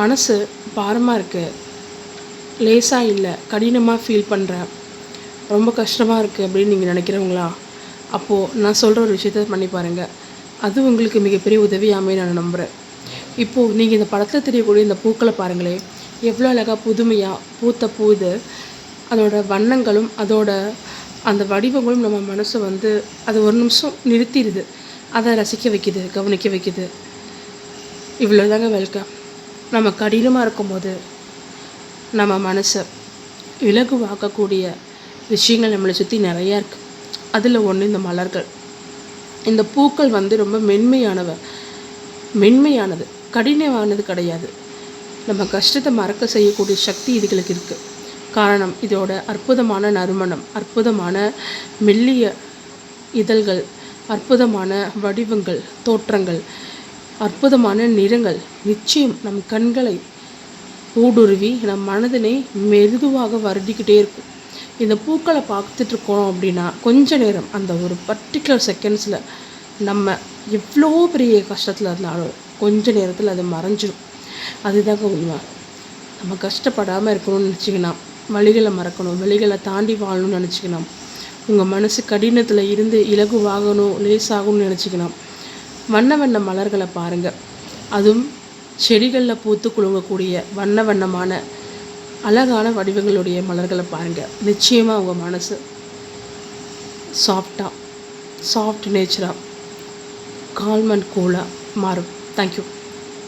மனசு பாரமாக இருக்குது லேசாக இல்லை கடினமாக ஃபீல் பண்ணுறேன் ரொம்ப கஷ்டமாக இருக்குது அப்படின்னு நீங்கள் நினைக்கிறவங்களா? அப்போது நான் சொல்கிற ஒரு விஷயத்த பண்ணி பாருங்கள் அது உங்களுக்கு மிகப்பெரிய உதவியாமே நான் நம்புகிறேன் இப்போது நீங்கள் இந்த படத்தில் தெரியக்கூடிய இந்த பூக்களை பாருங்களேன். எவ்வளோ அழகாக புதுமையாக பூத்த பூ இது. அதோட வண்ணங்களும் அதோட அந்த வடிவங்களும் நம்ம மனசை வந்து அது ஒரு நிமிஷம் நிறுத்திடுது. அதை ரசிக்க வைக்குது கவனிக்க வைக்குது. இவ்வளோதாங்க வெல்கம் நம்ம கடினமாக இருக்கும்போது நம்ம மனசை இலகுவாக்கக்கூடிய விஷயங்கள் நம்மளை சுற்றி நிறையா இருக்குது அதில் ஒன்று இந்த மலர்கள். இந்த பூக்கள் வந்து ரொம்ப மென்மையானவ மென்மையானது கடினமானது கிடையாது. நம்ம கஷ்டத்தை மறக்க செய்யக்கூடிய சக்தி இதுகளுக்கு இருக்குது காரணம் இதோட அற்புதமான நறுமணம் அற்புதமான மெல்லிய இதழ்கள் அற்புதமான வடிவங்கள் தோற்றங்கள் அற்புதமான நிறங்கள் நிச்சயம் நம் கண்களை ஊடுருவி நம் மனதினை மெதுவாக வருடிக்கிட்டே இருக்கும். இந்த பூக்களை பார்த்துட்டு இருக்கோம் அப்படின்னா கொஞ்ச நேரம் அந்த ஒரு பர்டிகுலர் செகண்ட்ஸில் நம்ம எவ்வளோ பெரிய கஷ்டத்தில் இருந்தாலும் கொஞ்ச நேரத்தில் அது மறைஞ்சிடும் அதுதாங்க உண்மை நம்ம கஷ்டப்படாமல் இருக்கணும்னு நினச்சிங்கன்னா வழிகளை மறக்கணும் வழிகளை தாண்டி வாழணும்னு நினச்சிக்கணும் உங்கள் மனசு கடினத்தில் இருந்து இலகுவாகணும் லேசாகணும்னு நினச்சிக்கணும் வண்ண வண்ண மலர்களை பாருங்கள் அதுவும் செடிகளில் பூத்து குலுங்கக்கூடிய வண்ண வண்ணமான அழகான வடிவங்களுடைய மலர்களை பாருங்கள் நிச்சயமாக உங்கள் மனசு சாஃப்டாக சாஃப்ட் நேச்சராக கால்மண்ட் கூலாக மாறும். தேங்க்யூ